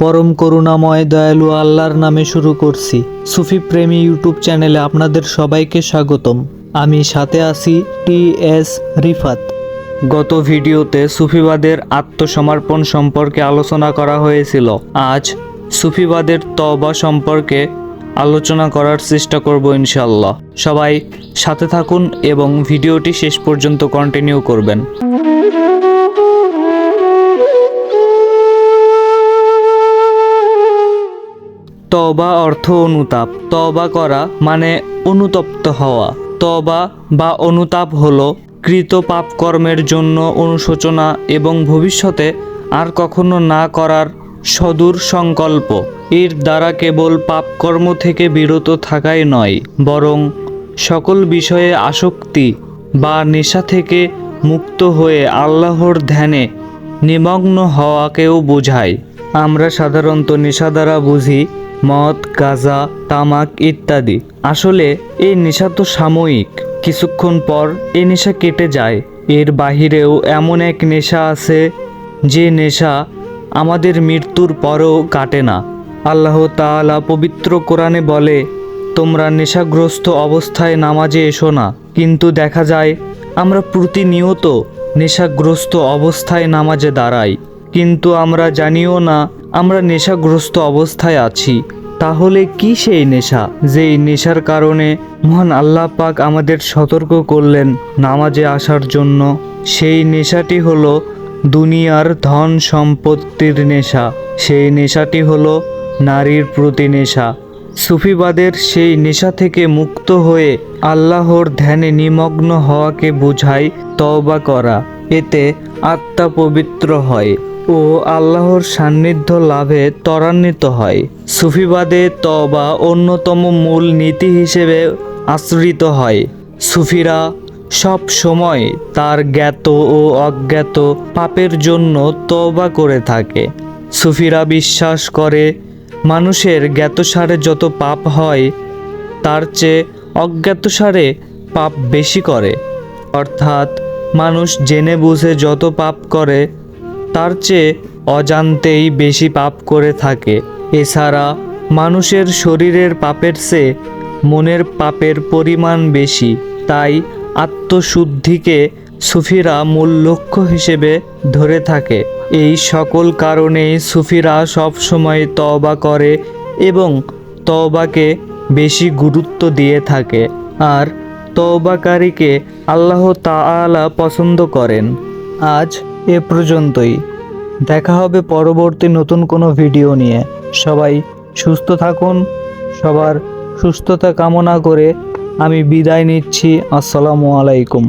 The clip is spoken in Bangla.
পরম করুণাময় দয়ালু আল্লাহর নামে শুরু করছি। সুফি প্রেমী ইউটিউব চ্যানেলে আপনাদের সবাইকে স্বাগতম। আমি সাথে আছি টি এস রিফাত। গত ভিডিওতে সুফিবাদের আত্মসমর্পণ সম্পর্কে আলোচনা করা হয়েছিল। আজ সুফিবাদের তবা সম্পর্কে আলোচনা করার চেষ্টা করব ইনশাল্লাহ সবাই সাথে থাকুন এবং ভিডিওটি শেষ পর্যন্ত কন্টিনিউ করবেন। তবা অর্থ অনুতাপ। তবা করা মানে অনুতপ্ত হওয়া। তবা বা অনুতাপ হল কৃত পাপ কর্মের জন্য অনুশোচনা এবং ভবিষ্যতে আর কখনো না করার সদূর সংকল্প। এর দ্বারা কেবল পাপকর্ম থেকে বিরত থাকাই নয়, বরং সকল বিষয়ে আসক্তি বা নেশা থেকে মুক্ত হয়ে আল্লাহর ধ্যানে নিমগ্ন হওয়াকেও বোঝায়। আমরা সাধারণত নেশা দ্বারা বুঝি, মদ, গাঁজা, তামাক ইত্যাদি। আসলে, এই নেশা তো সাময়িক। কিছুক্ষণ পর এই নেশা কেটে যায়। এর বাহিরেও এমন এক নেশা আছে, যে নেশা আমাদের মৃত্যুর পরও কাটে না। আল্লাহ তাআলা পবিত্র কোরআনে বলে, তোমরা নেশাগ্রস্ত অবস্থায় নামাজে এসো না। কিন্তু দেখা যায়, আমরা প্রতিনিয়ত নেশাগ্রস্ত অবস্থায় নামাজে দাঁড়াই। কিন্তু আমরা জানিও না, আমরা নেশাগ্রস্ত অবস্থায় আছি। তাহলে কি সেই নেশা? যেই নেশার কারণে মহান আল্লাহ পাক আমাদের সতর্ক করলেন নামাজে আসার জন্য। সেই নেশাটি হলো দুনিয়ার ধন সম্পত্তির নেশা। সেই নেশাটি হলো নারীর প্রতি নেশা। সুফিবাদের সেই নেশা থেকে মুক্ত হয়ে আল্লাহর ধ্যানে নিমগ্ন হওয়াকে বোঝায় তওবা করা। এতে আত্মা পবিত্র হয়। ও আল্লাহর সান্নিধ্য লাভে ত্বরান্বিত হয়। সুফিবাদে তবা অন্যতম মূল নীতি হিসেবে আশ্রিত হয়। সুফিরা সব সময় তার জ্ঞাত ও অজ্ঞাত পাপের জন্য তবা করে থাকে। সুফিরা বিশ্বাস করে, মানুষের জ্ঞাতসারে যত পাপ হয়, তার চেয়ে অজ্ঞাতসারে পাপ বেশি করে। অর্থাৎ, মানুষ জেনে বুঝে যত পাপ করে তার চেয়ে অজান্তেই বেশি পাপ করে থাকে। এছাড়া মানুষের শরীরের পাপের চেয়ে মনের পাপের পরিমাণ বেশি। তাই আত্মশুদ্ধিকে সুফিরা মূল লক্ষ্য হিসেবে ধরে থাকে। এই সকল কারণেই সুফিরা সব সময় তওবা করে এবং তওবাকে বেশি গুরুত্ব দিয়ে থাকে আর তওবাকারীকে আল্লাহ তাআলা পছন্দ করেন। আজ এ পর্যন্তই। দেখা হবে পরবর্তী নতুন কোনো ভিডিও নিয়ে। সবাই সুস্থ থাকুন, সবার সুস্থতা কামনা করে আমি বিদায় নিচ্ছি। আসসালামু আলাইকুম।